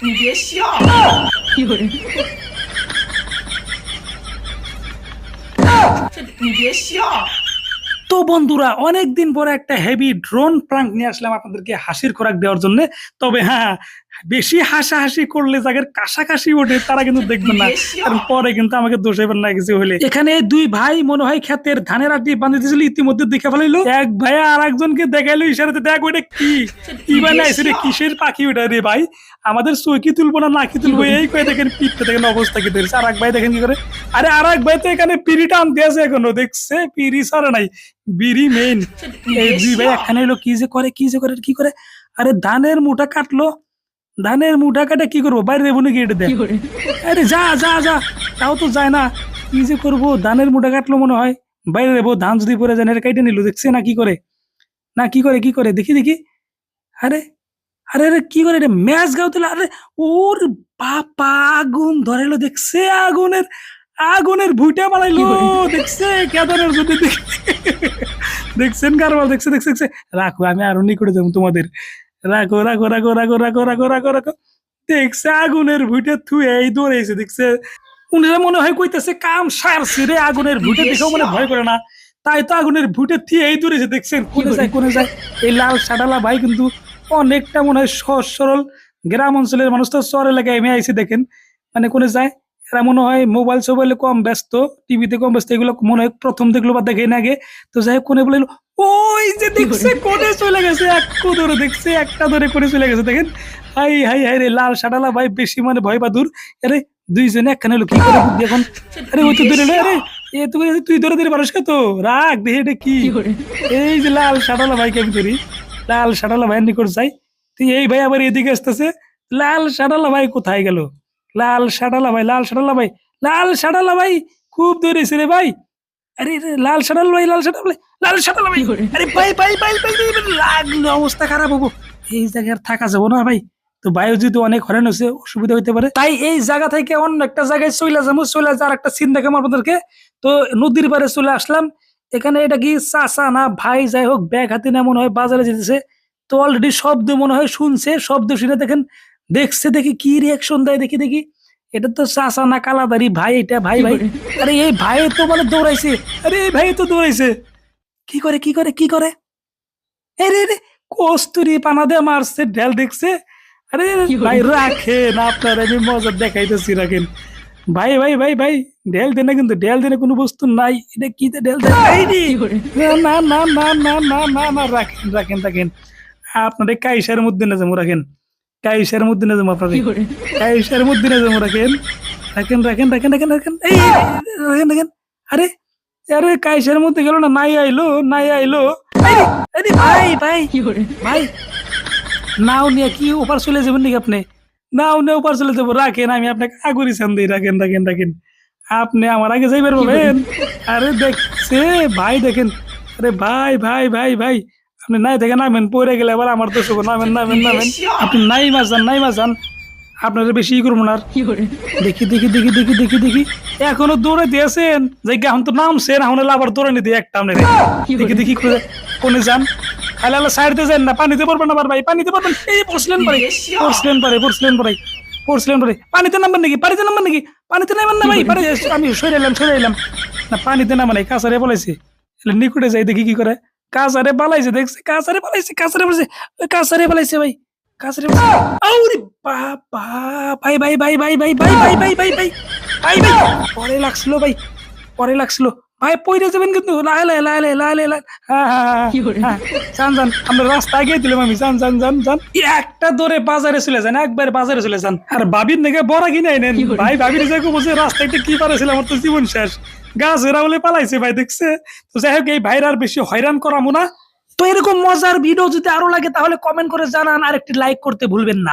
你别笑，有人，这你别笑。 তো বন্ধুরা অনেকদিন পরে একটা হেভি ড্রোন প্রাঙ্ক নিয়ে আসলাম আপনাদেরকে হাসির খোরাক দেওয়ার জন্য তবে হ্যাঁ বেশি হাসাহাসি করলে যাদের কাশাকাশি ওঠে তারা কিন্তু দেখবেন না। কারণ পরে কিন্তু আমাকে দোষে না কিছু হলে। এখানে দুই ভাই মনে হয় ক্ষেতের ধানের আটি বাঁধিতেছিল ইতিমধ্যে দেখে ফেলাইলো। এক ভাই আর একজনকে দেখাইলো ইশারাতে দেখ ওটা কি? কি বানাইছে? রে কিসের পাখি ওটা রে ভাই? আমাদের চৌকি তুলবো না নাকি তুলবো? এই করে দেখেন পিঠতে দেখেন অবস্থা কি দেখছে আর এক ভাই দেখেন কি করে? আরে আর এক ভাই তো এখানে পিড়ি টানতে আছে এখনও দেখছে? পিড়ি সারে নাই। বিড়ি মেইন এই দুই ভাই একখানে এলো কি যে করে কি যে করে কি করে? আরে ধানের মুঠা কাটলো। ধানের মুঠা কাটে কি করব? বাইরে দেবো নাকি এটা দেখ，আরে যা যা যা। তাও তো যায় না। কি যে করব? ধানের মুঠা কাটলো মনে হয়। বাইরে দেবো ধান যদি পরে যায় এটা কাইটে নিল। দেখছে না কি করে? না কি করে কি করে? দেখি দেখি। আরে আরে আরে কি করে রে ম্যাচ গাওতে আরে ওর বাপা আগুন ধরাইলো। দেখছে আগুনের আগুনের ভুইটা বানাইলো। দেখছে কেদারের যদি দেখছেন কারবার দেখছে দেখছে দেখছে। রাখো আমি আরও নিকটে যাব তোমাদের। রাখো রাখো রাখো রাখো রাখো রাখো রাখো রাখো দেখছে আগুনের থুয়ে এই দৌড়াইছে, দেখছে। উনিরা মনে হয় কইতেছে, কাম সারছে রে আগুনের ভুটে দেখেও মনে ভয় করে না। তাই তো আগুনের ভুটে এই দৌড়েছে দেখছেন? কোনে যায় কোনে যায়? এই লাল সাডালা ভাই কিন্তু অনেকটা মনে হয় সহজ সরল গ্রাম অঞ্চলের মানুষ তো শহর এলাকায় এমে আইসে দেখেন? মানে কোনে যায়? এরা মনে হয় মোবাইল সোবাইলে কম ব্যস্ত টিভিতে কম ব্যস্ত, এগুলো মনে হয় প্রথম দেখল বা দেখে না আগে। তো যাই হোক, কোনে বলে ওই যে দেখছে কোনে চলে গেছে? এক ধরে দেখছে একটা ধরে করে চলে গেছে দেখেন? হাই হাই হাই রে লাল সাডালা ভাই বেশি মানে ভয় বাদুর আরে দুইজনে একখানে হলো কি করে বুদ্ধি এখন? আরে ওই তো ধরে আরে এ তো তুই ধরে ধরে পারস তো রাখ দেখে এটা কি，এই যে লাল সাটালা ভাইকে আমি ধরি লাল সাটালা ভাইয়ের নিকট যাই। তুই এই ভাই আবার এদিকে আসতেছে লাল সাটালা ভাই কোথায় গেল? লাল সাটালা ভাই লাল সাটালা ভাই লাল সাটালা ভাই খুব ধরেছে রে ভাই। আরে লাল সাটাল ভাই লাল সাটাল ভাই লাল সাটালা ভাই আরে ভাই ভাই ভাই ভাই লাগল অবস্থা খারাপ হব। এই জায়গায় থাকা যাব না ভাই। তো বায়ু যদি অনেক হরেন হচ্ছে অসুবিধা হইতে পারে। তাই এই জায়গা থেকে অন্য একটা জায়গায় চলে যাব চলে যাওয়ার একটা চিন্তা কেমন আপনাদেরকে? তো নদীর পারে চলে আসলাম। এখানে এটা কি চাচা না ভাই? যাই হোক ব্যাগ হাতে না মনে হয় বাজারে যেতেছে। তো অলরেডি শব্দ মনে হয় শুনছে শব্দ শুনে দেখেন দেখছে দেখি কি রিয়াকশন দেয় দেখি দেখি। এটা তো চাচা না কালাদারি ভাই এটা ভাই ভাই। আরে এই ভাই তো মানে দৌড়াইছে। আরে এই ভাই তো দৌড়াইছে। কি করে কি করে কি করে? আরে রে কস্তুরি পানা দিয়ে মারছে ঢেল দেখছে। আরে? ভাই রাখেন আপনার আমি মজা দেখাইতেছি রাখেন। ভাই ভাই ভাই ভাই ঢেল দেনে কিন্তু ঢেল দেনে কোনো বস্তু নাই। এটা কি ঢেল，না না না না না না না রাখেন রাখেন রাখেন। আপনার কাইসার মধ্যে না যাব রাখেন। কাইশের মধ্যে না জমা পাবে কাইশের মধ্যে না জমা রাখেন। রাখেন রাখেন রাখেন রাখেন রাখেন। এই রাখেন রাখেন। আরে আরে কাইশের মধ্যে গেল না নাই আইলো নাই আইলো। আরে ভাই ভাই। ভাই নাও নিয়ে কি ওপার চলে যাবেন নাকি আপনি? নাও নিয়ে ওপার চলে যাব রাখেন আমি আপনাকে আগুরি চান দিই। রাখেন রাখেন রাখেন। আপনি আমার আগে যাইবার পাবেন আরে দেখছে ভাই দেখেন। আরে ভাই ভাই ভাই ভাই। আপনি নাই দেখে নামেন পড়ে গেলে আবার আমার তো শুভ নামেন নামেন নামেন আপনি নাই মাছ যান নাই মাছ যান আপনারা বেশি ই করব না，দেখি দেখি দেখি দেখি দেখি দেখি। এখনও দৌড়ে দিয়েছেন যে এখন তো নামছেন এখন আবার দৌড়ে নিতে একটা আপনার দেখি দেখি কোনে- যান? খালি আলো সাইডতে যান না পানিতে পড়বেন না ভাই পানিতে পড়বেন। এই পড়ছিলেন পারে পড়ছিলেন পারে পড়ছিলেন পারে পড়ছিলেন পারে। পানিতে নামবেন নাকি? পানিতে নামবেন নাকি? পানিতে নামবেন না ভাই পারে আমি সরে এলাম সরে এলাম না পানিতে নামা নাই কাছারে বলাইছে এলে নিকুটে যাই দেখি কি করে। কাছারে পালাইছে দেখছি কাছারে পালাইছে কাছারে পালাইছে কাছারে পালাইছে ভাই কাছারে আউরে বাবা ভাই ভাই ভাই ভাই ভাই ভাই ভাই ভাই ভাই ভাই ভাই ভাই পরে লাগছিল ভাই পরে লাগছিল ভাই পয়রে যাবেন কিন্তু হ্যাঁ হ্যাঁ হ্যাঁ কি করে? হ্যাঁ যান যান আমরা রাস্তা আগে দিলাম আমি যান যান যান যান একটা দৌড়ে বাজারে চলে যান একবার বাজারে চলে যান আর ভাবির নাকি বড়া কিনে করে? ভাই ভাবির যে বসে রাস্তা একটা কি পারেছিল আমার তো জীবন শেষ গাছ বলে পালাইছে ভাই, দেখছে? তো যাই হোক, এই ভাইরা আর বেশি হয়রান করামো না। তো এরকম মজার ভিডিও যদি আরও লাগে, তাহলে কমেন্ট করে জানান আর একটি লাইক করতে ভুলবেন না।